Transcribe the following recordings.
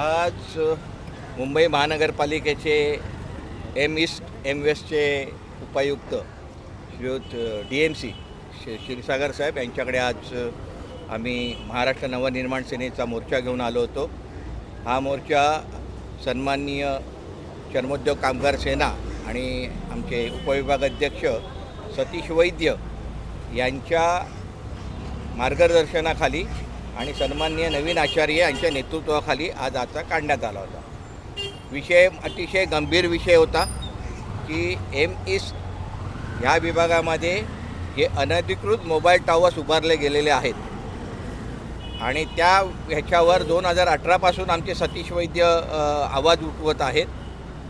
आज मुंबई महानगरपालिकेचे M east M वेस्टचे उपायुक्त श्रीयुत डी एम सी क्षीरसागर साहेब यांच्याकडे आज आम्ही महाराष्ट्र नवनिर्माण सेनेचा मोर्चा घेऊन आलो होतो. हा मोर्चा सन्माननीय चर्मोद्योग कामगार सेना आणि आमचे उपविभाग अध्यक्ष सतीश वैद्य यांच्या मार्गदर्शनाखाली आणि सन्माननीय नवीन आचार्य यांच्या नेतृत्वाखाली आज आजचा काढण्यात आला होता. विषय अतिशय गंभीर विषय होता की एम इस ह्या विभागामध्ये जे अनधिकृत मोबाईल टॉवर्स उभारले गेलेले आहेत. आणि त्या ह्याच्यावर दोन हजार अठरापासून आमचे सतीश वैद्य आवाज उठवत आहेत.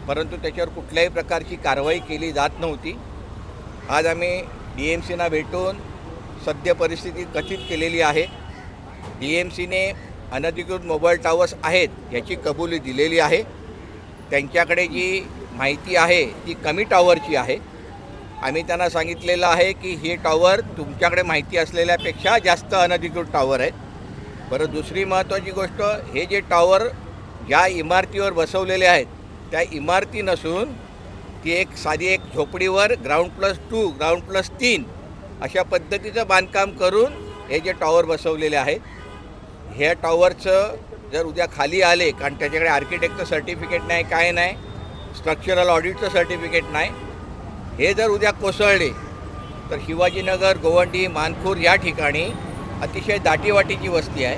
परंतु त्याच्यावर कुठल्याही प्रकारची कारवाई केली जात नव्हती. आज आम्ही डी एम सीना भेटून सद्य परिस्थिती कथित केलेली आहे. डी एम सीने अनधिकृत मोबाईल टॉवर्स आहेत याची कबुली दिलेली आहे. त्यांच्याकडे जी माहिती आहे ती कमी टॉवरची आहे. आम्ही त्यांना सांगितलेलं आहे की हे टॉवर तुमच्याकडे माहिती असलेल्यापेक्षा जास्त अनधिकृत टॉवर आहेत. बरं दुसरी महत्त्वाची गोष्ट हे जे टॉवर ज्या इमारतीवर बसवलेले आहेत त्या इमारती नसून ती एक साधी एक झोपडीवर ground plus two ground plus तीन अशा पद्धतीचं बांधकाम करून हे जे टॉवर बसवलेले आहेत. ह्या टॉवरचं जर उद्या खाली आले कारण त्याच्याकडे आर्किटेक्टचं सर्टिफिकेट नाही काय नाही स्ट्रक्चरल ऑडिटचं सर्टिफिकेट नाही हे जर उद्या कोसळले तर शिवाजीनगर गोवंडी मानखूर या ठिकाणी अतिशय दाटीवाटीची वस्ती आहे.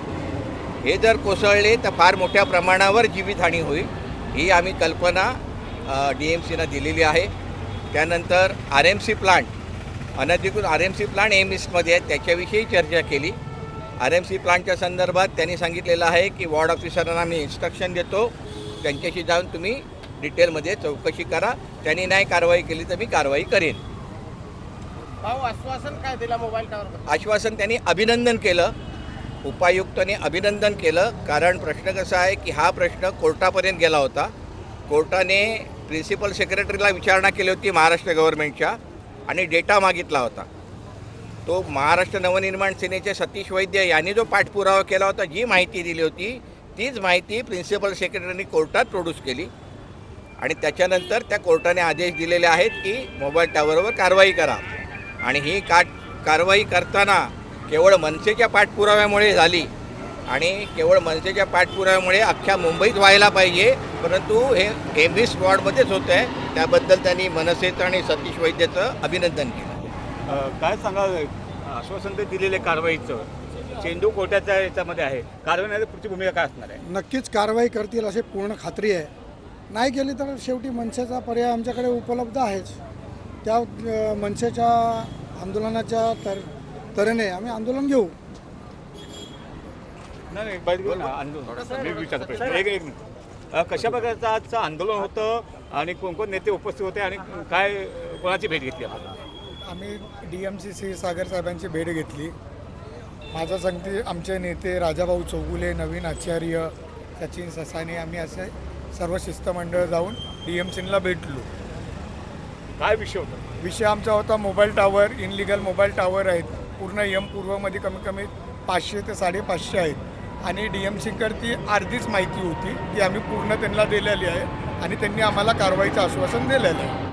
हे जर कोसळले तर फार मोठ्या प्रमाणावर जीवितहानी होईल ही आम्ही कल्पना डी एम सीनं दिलेली आहे. त्यानंतर आर एम सी प्लांट अनधिकृत R M C plant M ईस्टमध्ये आहेत त्याच्याविषयी चर्चा केली. आर एम सी प्लांटच्या संदर्भात त्यांनी सांगितलेलं आहे की वॉर्ड ऑफिसरांना मी इन्स्ट्रक्शन देतो. त्यांच्याशी जाऊन तुम्ही डिटेलमध्ये चौकशी करा. त्यांनी नाही कारवाई केली तर मी कारवाई करेन. भाऊ आश्वासन काय दिला मोबाईल टावर आश्वासन त्यांनी अभिनंदन केलं. उपायुक्तांनी अभिनंदन केलं. कारण प्रश्न कसा आहे की हा प्रश्न कोर्टापर्यंत गेला होता. कोर्टाने प्रिन्सिपल सेक्रेटरीला विचारणा केली होती महाराष्ट्र गव्हर्नमेंटच्या आणि डेटा मागितला होता. तो महाराष्ट्र नवनिर्माण सेनेचे सतीश वैद्य यांनी जो पाठपुरावा केला होता जी माहिती दिली होती तीच माहिती प्रिन्सिपल सेक्रेटरीने कोर्टात प्रोड्यूस केली. आणि त्याच्यानंतर त्या कोर्टाने आदेश दिलेले आहेत की मोबाईल टॉवरवर कारवाई करा. आणि ही का कारवाई करताना केवळ मनसेच्या पाठपुराव्यामुळे झाली. आणि केवळ मनसेच्या पाठपुराव्यामुळे अख्ख्या मुंबईत व्हायला पाहिजे परंतु हे एम बी वॉर्डमध्येच होतं आहे त्याबद्दल त्यांनी मनसेचं आणि सतीश वैद्यचं अभिनंदन केलं. काय सांगाल? आश्वासन ते दिलेले कारवाईचं. चेंडू कोर्टाच्या याच्यामध्ये आहे. कारवाई पुढची भूमिका काय असणार आहे? नक्कीच कारवाई करतील अशी पूर्ण खात्री आहे. नाही केली तर शेवटी मनसेचा पर्याय आमच्याकडे उपलब्ध आहेच. त्या मनसेच्या आंदोलनाच्या तर तऱ्हेने आम्ही आंदोलन घेऊ. नाही एक मिनिट. कशा प्रकारचं आजचं आंदोलन होतं आणि कोण कोण नेते उपस्थित होते आणि काय कोणाची भेट घेतली आपण आम्ही D M C C Sagar साहेबांची भेट घेतली. माझा सांगते आमचे नेते राजाभाऊ चौगुले नवीन आचार्य सचिन ससाने आम्ही असे सर्व शिष्टमंडळ जाऊन डी एम सीला भेटलो. काय विषय होता? विषय आमचा होता mobile tower illegal mobile tower आहेत. पूर्ण यम पूर्वमध्ये कमीत कमी पाचशे ते साडेपाचशे आहेत. आणि डी एम सीकडची अर्धीच माहिती होती ती आम्ही पूर्ण त्यांना दिलेली आहे आणि त्यांनी आम्हाला कारवाईचं आश्वासन दिलेलं आहे.